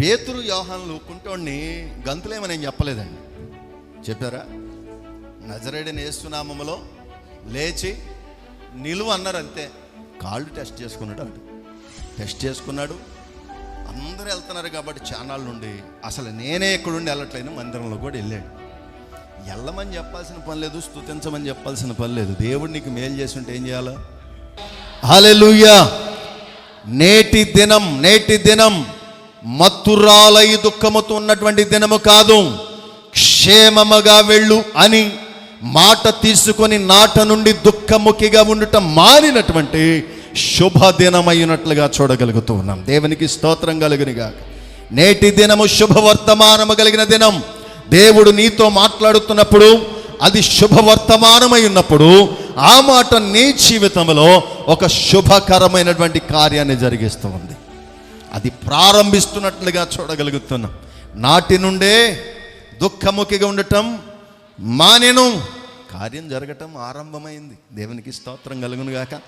పేతురు యోహాన్లు కుంటోడిని గంతులేమని నేను చెప్పలేదండి. చెప్పారా? నజరేడిని ఏసునామములో లేచి నిలువ అన్నారు అంతే. కాళ్ళు టెస్ట్ చేసుకున్నాడు అటు. టెస్ట్ చేసుకున్నాడు. అందరూ వెళ్తున్నారు కాబట్టి ఛానల్ నుండి. అసలు నేనే ఎక్కడుండి వెళ్ళట్లేను మందిరంలో కూడా వెళ్ళాడు. వెళ్ళమని చెప్పాల్సిన పని లేదు స్తుతించమని చెప్పాల్సిన పని లేదు. దేవుడు నీకు మేలు చేసి ఉంటే ఏం చేయాలా? హల్లెలూయా! నేటి దినం నేటి దినం మత్తురాలై దుఃఖముతో ఉన్నటువంటి దినము కాదు. క్షేమముగా వెళ్ళు అని మాట తీసుకొని నాట నుండి దుఃఖముఖిగా ఉండటం మారినటువంటి శుభదినమైనట్లుగా చూడగలుగుతూ ఉన్నాం. దేవునికి స్తోత్రం కలుగునిగా నేటి దినము శుభవర్తమానము కలిగిన దినం. దేవుడు నీతో మాట్లాడుతున్నప్పుడు అది శుభవర్తమానమై ఉన్నప్పుడు ఆ మాట నీ జీవితంలో ఒక శుభకరమైనటువంటి కార్యాన్ని జరిగిస్తూ ఉంది. అది ప్రారంభిస్తున్నట్లుగా చూడగలుగుతున్నాం. నాటి నుండే దుఃఖముఖిగా ఉండటం మానేను. కార్యం జరగటం ఆరంభమైంది. దేవునికి స్తోత్రం కలుగునుగాక.